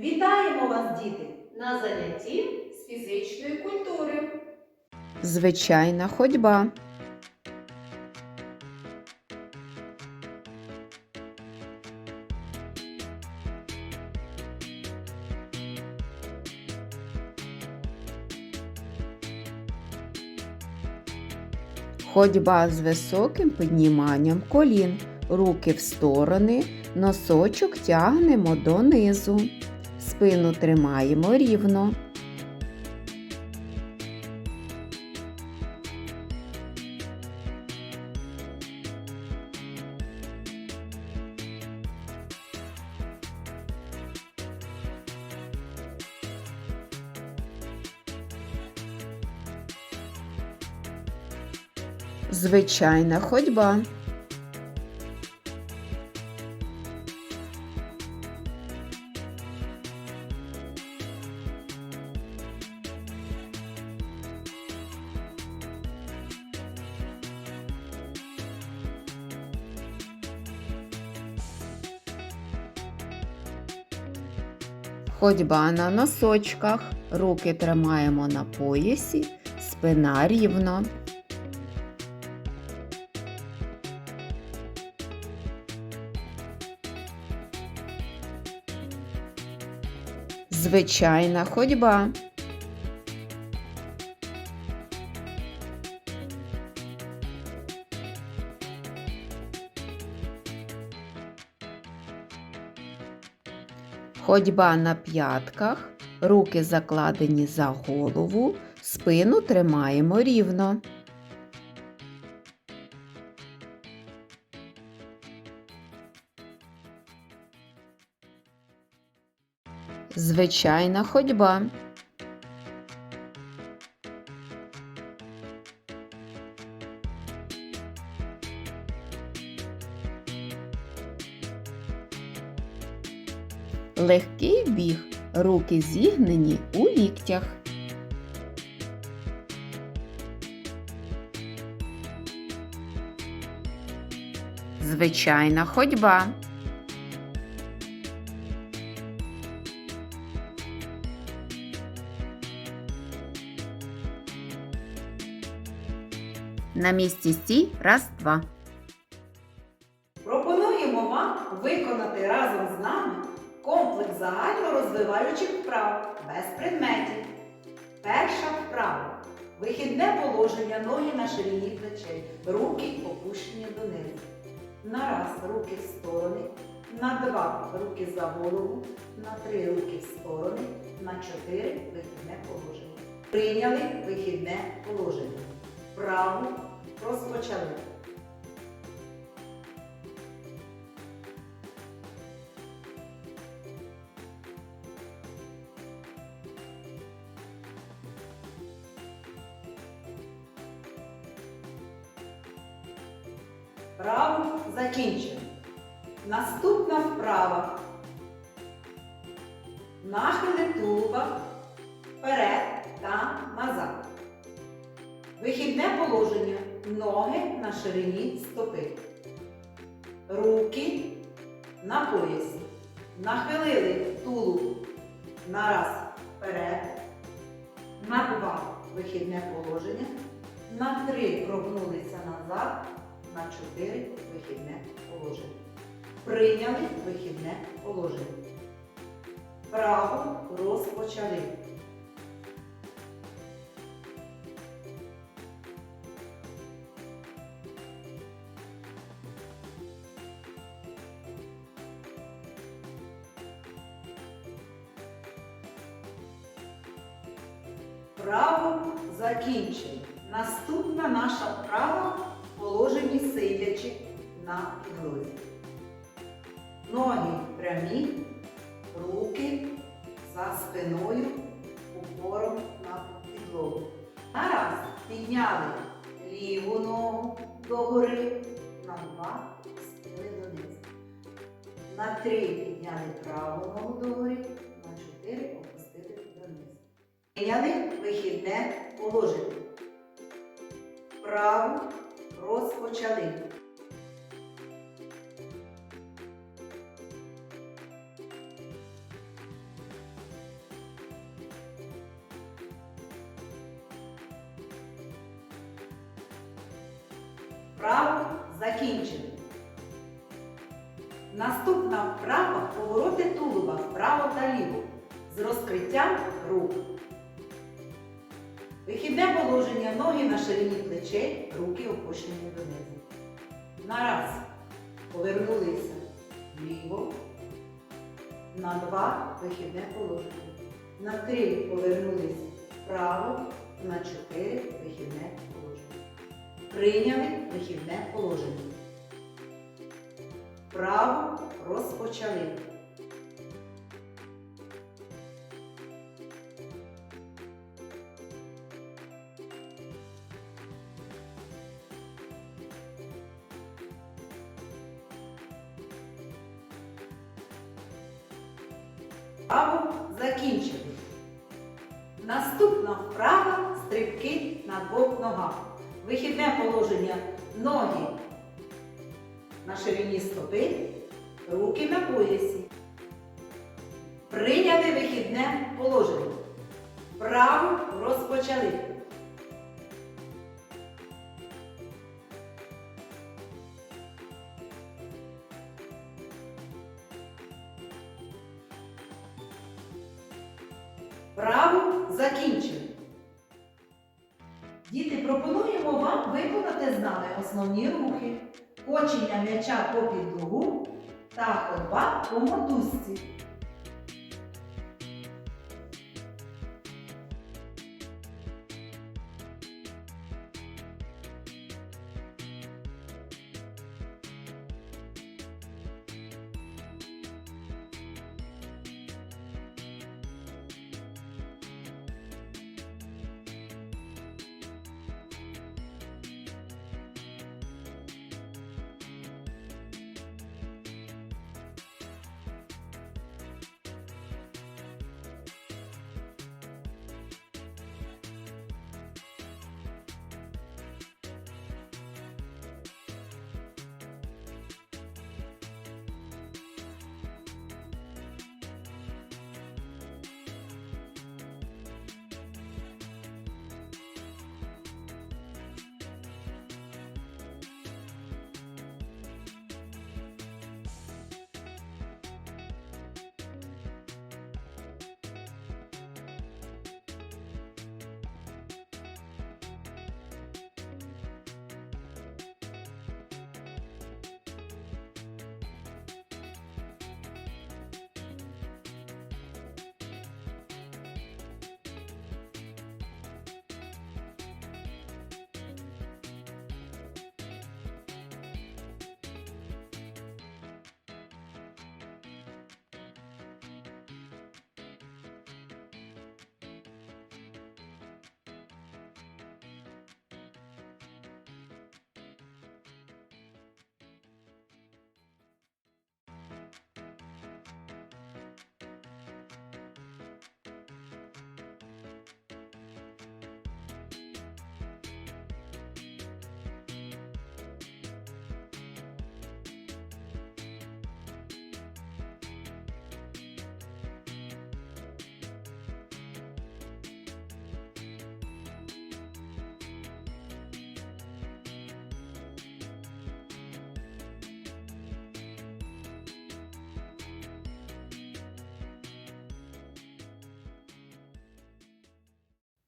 Вітаємо вас, діти, на занятті з фізичної культури. Звичайна ходьба. Ходьба з високим підніманням колін, руки в сторони, носочок тягнемо донизу, спину тримаємо рівно. Звичайна ходьба. Ходьба на носочках. Руки тримаємо на поясі, спина рівно. Звичайна ходьба. Ходьба на п'ятках, руки закладені за голову, спину тримаємо рівно. Звичайна ходьба. Легкий біг. Руки зігнені у ліктях. Звичайна ходьба. На місці стій. Раз, два. Пропонуємо вам виконати разом з нами комплекс загальнорозвиваючих вправ без предметів. Перша вправа. Вихідне положення ноги на ширині плечей, руки опущені донизу. На раз руки в сторони, на два руки за голову, на три руки в сторони, на чотири вихідне положення. Прийняли вихідне положення. Вправу розпочали. Вправу закінчено. Наступна вправа. Нахили тулуба вперед та назад. Вихідне положення. Ноги на ширині стопи. Руки на поясі. Нахилили тулуб на раз вперед. На два вихідне положення. На три прогнулися назад. На чотири вихідне положення. Прийняли вихідне положення. Право розпочали. Право закінчено. Наступна наша вправа в положенні сидячи на підлозі. Ноги прямі, руки за спиною, упором на підлогу. Нараз підняли ліву ногу догори, на два спили донизу. На три підняли праву ногу догори, на чотири опустили донизу. Прийняли вихідне положення. Вправу почали. Вправу закінчено. Наступна вправа повороти тулуба вправо та ліво з розкриттям рук. Вихідне положення ноги на ширині плечей, руки опущені донизу. На раз повернулися вліво. На два вихідне положення. На три повернулись вправо. На чотири вихідне положення. Прийняли вихідне положення. Вправо розпочали. Вправо закінчили. Наступна вправа стрибки на двох ногах. Вихідне положення ноги на ширині стопи, руки на поясі. Прийняли вихідне положення. Вправо розпочали. Вправо закінчили. Діти, пропонуємо вам виконати з нами основні рухи. Кочення м'яча по підлогу та ходьба по мотузці.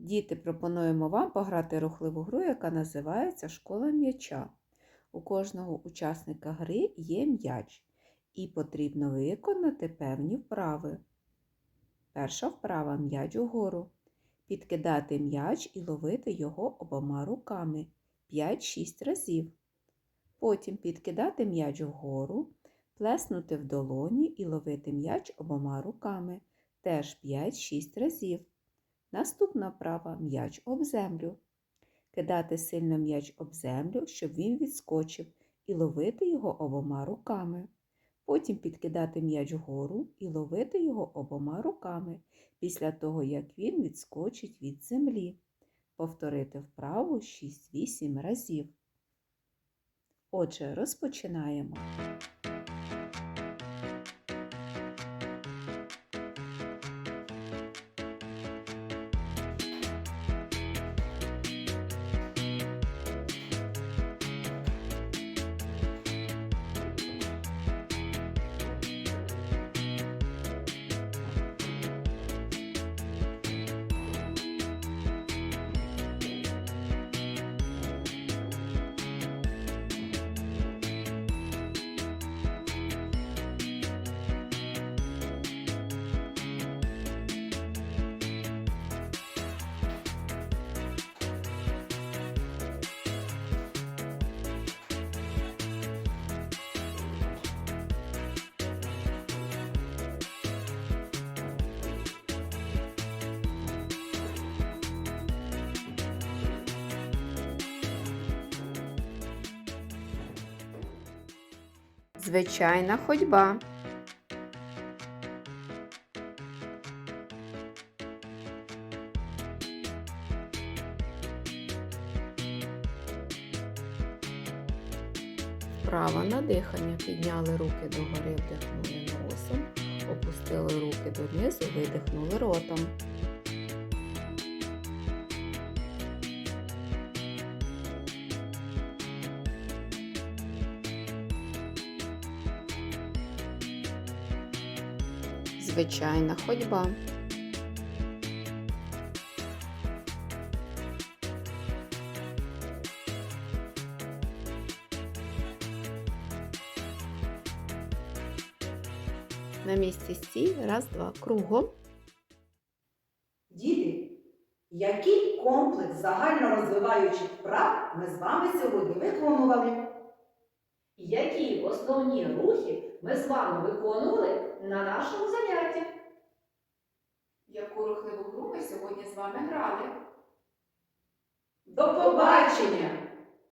Діти, пропонуємо вам пограти рухливу гру, яка називається Школа м'яча. У кожного учасника гри є м'яч, і потрібно виконати певні вправи. Перша вправа м'яч угору. Підкидати м'яч і ловити його обома руками 5-6 разів. Потім підкидати м'яч вгору, плеснути в долоні і ловити м'яч обома руками теж 5-6 разів. Наступна вправа м'яч об землю. Кидати сильно м'яч об землю, щоб він відскочив, і ловити його обома руками. Потім підкидати м'яч вгору і ловити його обома руками після того, як він відскочить від землі. Повторити вправу 6-8 разів. Отже, розпочинаємо. Звичайна ходьба. Вправа на дихання. Підняли руки догори, вдихнули носом, опустили руки донизу, видихнули ротом. Звичайна ходьба. На місці стій. Раз, два. Кругом. Діти, який комплекс загальнорозвиваючих вправ ми з вами сьогодні виконували? Які основні рухи ми з вами виконували на нашому занятті? Яку рухливу гру ми сьогодні з вами грали? До побачення!